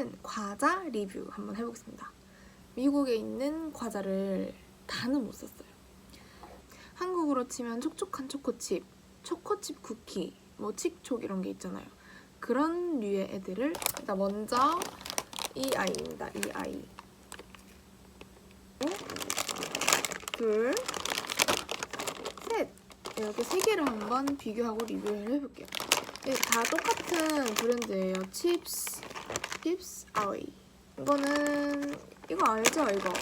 오늘은 과자 리뷰 한번 해보겠습니다. 미국에 있는 과자를 다는 못 샀어요. 한국으로 치면 촉촉한 초코칩, 초코칩 쿠키, 뭐 칙촉 이런 게 있잖아요. 그런 류의 애들을 일단 먼저 이 아이입니다. 이 아이. 둘, 셋. 이렇게 세 개를 한번 비교하고 리뷰를 해볼게요. 이게 다 똑같은 브랜드예요. 칩스, 칩스 아이. 이거는 이거 알죠? 이거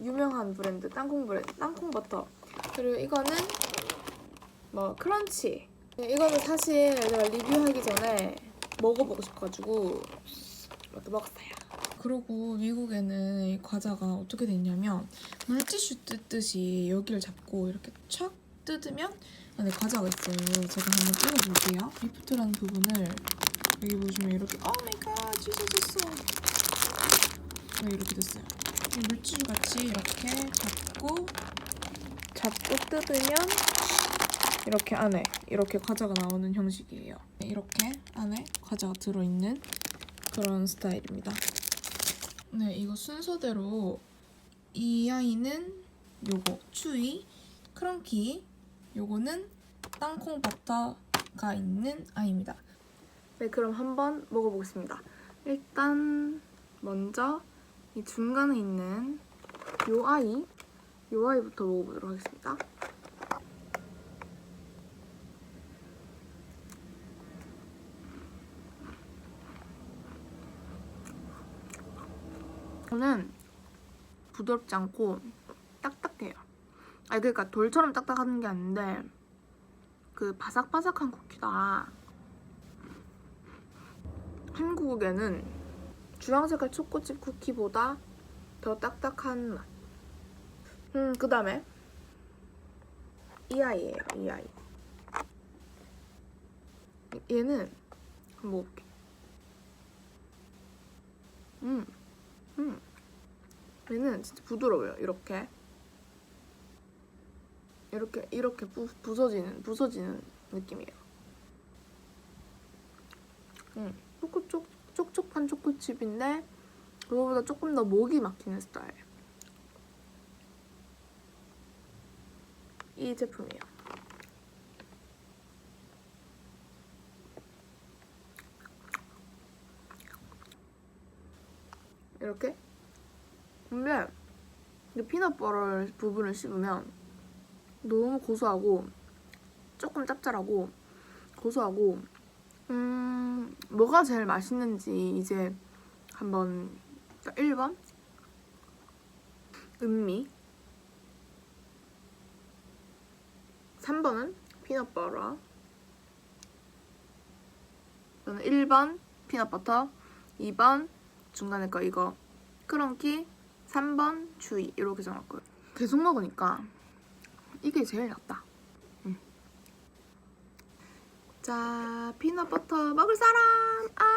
유명한 브랜드 땅콩 브랜드 땅콩 버터. 그리고 이거는 뭐 크런치. 이거는 사실 제가 리뷰하기 전에 먹어보고 싶어가지고 이렇게 먹었어요. 그리고 미국에는 이 과자가 어떻게 돼 있냐면 물티슈 뜯듯이 여기를 잡고 이렇게 촥 뜯으면 안에 과자가 있어요. 제가 한번 뜯어볼게요. 리프트라는 부분을 여기 보시면 이렇게 오 마이 갓 찢어졌어. 네, 이렇게 됐어요. 이 물티슈 같이 이렇게 잡고 잡고 뜯으면 이렇게 안에 이렇게 과자가 나오는 형식이에요. 네, 이렇게 안에 과자가 들어있는 그런 스타일입니다. 네, 이거 순서대로 이 아이는 요거 추위, 크런키, 요거는 땅콩 버터가 있는 아이입니다. 네, 그럼 한번 먹어보겠습니다. 일단 먼저 이 중간에 있는 요 아이, 요 아이부터 먹어보도록 하겠습니다. 저는 부드럽지 않고 딱딱해요. 아니 그러니까 돌처럼 딱딱한 게 아닌데 그 바삭바삭한 쿠키다. 한국에는 주황색깔 초코칩 쿠키보다 더 딱딱한 맛. 음, 그 다음에 이 아이예요, 이 아이. 얘는 한번 먹어볼게. 음, 음. 얘는 진짜 부드러워요, 이렇게. 이렇게, 이렇게 부, 부서지는, 부서지는 느낌이에요. 음, 촉, 촉촉한 초코칩인데, 그거보다 조금 더 목이 막히는 스타일. 이 제품이에요. 이렇게. 근데 이 피넛버터 부분을 씹으면 너무 고소하고 조금 짭짤하고 고소하고 음 뭐가 제일 맛있는지 이제 한번 1번? 은미. 3번은 피넛버터 저는 1번 피넛버터 2번 중간에 거 이거. 크런키. 3번 주의. 이렇게 정했고요. 계속 먹으니까 이게 제일 낫다. 음. 자, 피넛버터 먹을 사람! 아!